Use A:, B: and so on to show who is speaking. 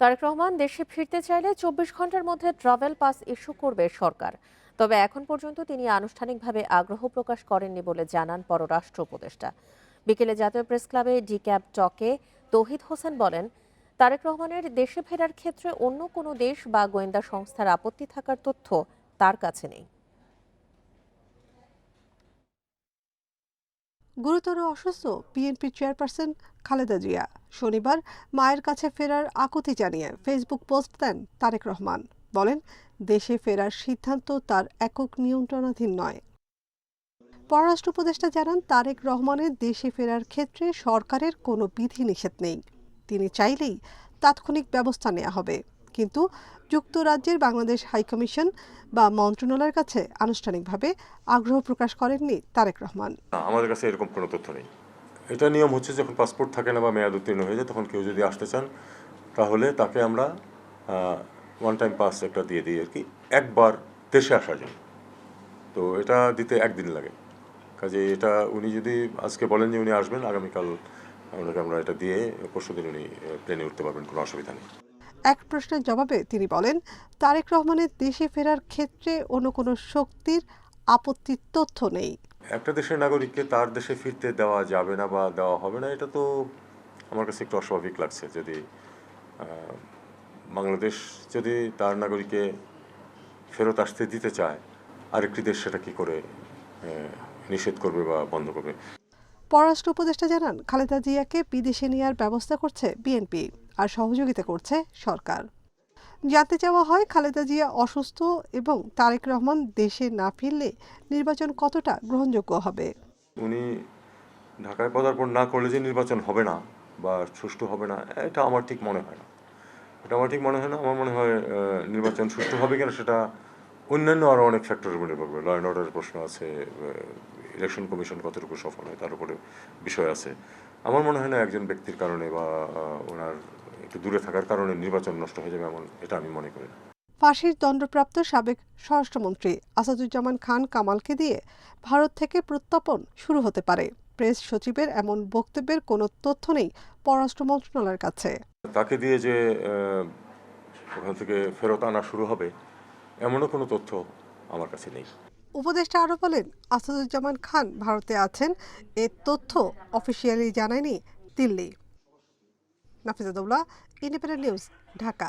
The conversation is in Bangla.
A: তারেক রহমান দেশে ফিরতে চাইলে চব্বিশ ঘণ্টার মধ্যে ট্রাভেল পাস ইস্যু করবে সরকার। তবে এখন পর্যন্ত তিনি আনুষ্ঠানিকভাবে আগ্রহ প্রকাশ করেননি বলে জানান পররাষ্ট্র উপদেষ্টা। বিকেলে জাতীয় প্রেস ক্লাবে ডি ক্যাব টকে তৌহিদ হোসেন বলেন, তারেক রহমানের দেশে ফেরার ক্ষেত্রে অন্য কোনো দেশ বা গোয়েন্দা সংস্থার আপত্তি থাকার তথ্য তার কাছে নেই।
B: গুরুতর অসুস্থ বিএনপি চেয়ারপারসন খালেদা জিয়া শনিবার মায়ের কাছে ফেরার আকুতি জানিয়ে ফেসবুক পোস্ট দেন তারেক রহমান। বলেন, দেশে ফেরার সিদ্ধান্ত তার একক নিয়ন্ত্রণাধীন নয়। পররাষ্ট্র উপদেষ্টা জানান, তারেক রহমানের দেশে ফেরার ক্ষেত্রে সরকারের কোনো বিধি নিষেধ নেই। তিনি চাইলেই তাৎক্ষণিক ব্যবস্থা নেওয়া হবে। কিন্তু যুক্তরাজ্যের বাংলাদেশ হাইকমিশন বা মন্ত্রণালয়ের কাছে আনুষ্ঠানিকভাবে আগ্রহ প্রকাশ করেননি তারেক রহমান।
C: আমাদের কাছে এরকম কোনো তথ্য নেই। এটা নিয়ম হচ্ছে যখন পাসপোর্ট থাকে না বা মেয়াদ উত্তীর্ণ হয়ে যায়, তখন কেউ যদি আসতে চান, তাহলে তাকে আমরা ওয়ান টাইম পাস একটা দিয়ে দিই আর কি, একবার দেশে আসার জন্য। তো এটা দিতে একদিন লাগে। কাজে এটা উনি যদি আজকে বলেন যে উনি আসবেন, আগামীকাল আমরা এটা দিয়ে পরশু দিন উনি প্লেনে উঠতে পারবেন, কোনো অসুবিধা নেই।
B: এক প্রশ্নের জবাবে তিনি বলেন তারেক রহমানের দেশে ফেরার ক্ষেত্রে অন্য কোনো শক্তির আপত্তির তথ্য নেই।
C: একটা দেশের নাগরিককে তার দেশে ফিরতে দেওয়া যাবে না বা দেওয়া হবে না এটা তো আমার কাছে একটু অস্বাভাবিক লাগছে। যদি বাংলাদেশ যদি তার নাগরিককে ফেরত আসতে দিতে চায় আরেকটি দেশ সেটা কি করে নিষেধ করবে বা বন্ধ করবে?
B: পররাষ্ট্র উপদেষ্টা জানান খালেদা জিয়াকে বিদেশে নেওয়ার ব্যবস্থা করছে বিএনপি। আর সহযোগিতা করছে সরকার। জানতে চাওয়া হয়, খালেদা জিয়া অসুস্থ এবং তারেক রহমান দেশে না ফিরলে নির্বাচন কতটা গ্রহণযোগ্য হবে?
C: উনি ঢাকায় পদার্পণ না করলে যে নির্বাচন হবে না বা সুষ্ঠু হবে না, এটা আমার ঠিক মনে হয় না। এটা আমার ঠিক মনে হয় না, আমার মনে হয় নির্বাচন সুষ্ঠু হবে কিনা সেটা অন্যান্য আরও অনেক ফ্যাক্টরের উপর নির্ভর করবে ল অ্যান্ড অর্ডারের প্রশ্ন আছে ইলেকশন কমিশন কতটুকু সফল হয় তার উপরে বিষয় আছে। আমার মনে হয় না একজন ব্যক্তির কারণে বা ওনার একটু দূরে থাকার কারণে নির্বাচন নষ্ট হয়ে যাবে এমন এটা আমি মনে করি না।
B: ফাঁসির দণ্ডপ্রাপ্ত সাবেক স্বরাষ্ট্রমন্ত্রী আসাদুজ্জামান খান কামালকে দিয়ে ভারত থেকে প্রত্যাপন শুরু হতে পারে। প্রেস সচিবের এমন বক্তব্যের কোনো তথ্য নেই পররাষ্ট্র মন্ত্রণালয়ের কাছে।
C: তাকে দিয়ে যে ওখান থেকে ফেরত আনা শুরু হবে এমনও কোনো তথ্য আমার কাছে নেই।
B: উপদেষ্টা আরও বলেন আসাদুজ্জামান খান ভারতে আছেন এ তথ্য অফিসিয়ালি জানায়নি Delhi. Nafizadoulla Independent News Dhaka